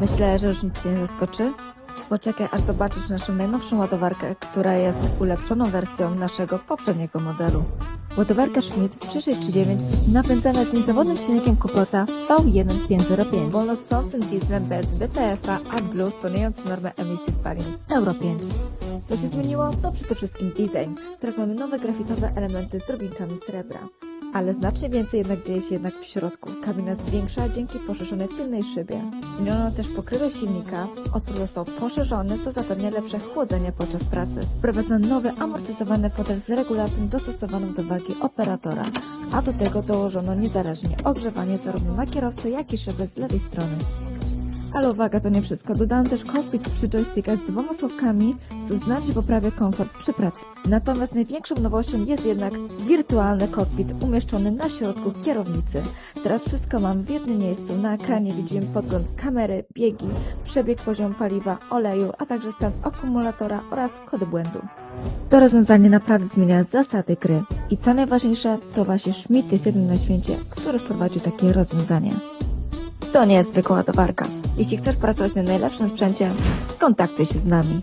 Myślę, że już nic Cię nie zaskoczy. Poczekaj, aż zobaczysz naszą najnowszą ładowarkę, która jest ulepszoną wersją naszego poprzedniego modelu. Ładowarka Schmidt 3639 napędzana jest niezawodnym silnikiem Kubota V1505, wolnosącym dieslem bez DPF-a, AdBlue spełniającym normę emisji spalin Euro 5. Co się zmieniło? To przede wszystkim design. Teraz mamy nowe grafitowe elementy z drobinkami srebra. Ale znacznie więcej jednak dzieje się jednak w środku. Kabina jest większa dzięki poszerzonej tylnej szybie. Zmieniono też pokrywę silnika, otwór został poszerzony, co zapewnia lepsze chłodzenie podczas pracy. Wprowadzono nowy amortyzowany fotel z regulacją dostosowaną do wagi operatora, a do tego dołożono niezależnie ogrzewanie zarówno na kierowcę, jak i szyby z lewej strony. Ale uwaga, to nie wszystko. Dodano też kokpit przy joystickach z dwoma słowkami, co znacznie poprawia komfort przy pracy. Natomiast największą nowością jest jednak wirtualny kokpit umieszczony na środku kierownicy. Teraz wszystko mamy w jednym miejscu. Na ekranie widzimy podgląd kamery, biegi, przebieg poziomu paliwa, oleju, a także stan akumulatora oraz kody błędu. To rozwiązanie naprawdę zmienia zasady gry. I co najważniejsze, to właśnie Schmidt jest jednym na świecie, który wprowadził takie rozwiązanie. To nie jest zwykła ładowarka. Jeśli chcesz pracować na najlepszym sprzęcie, skontaktuj się z nami.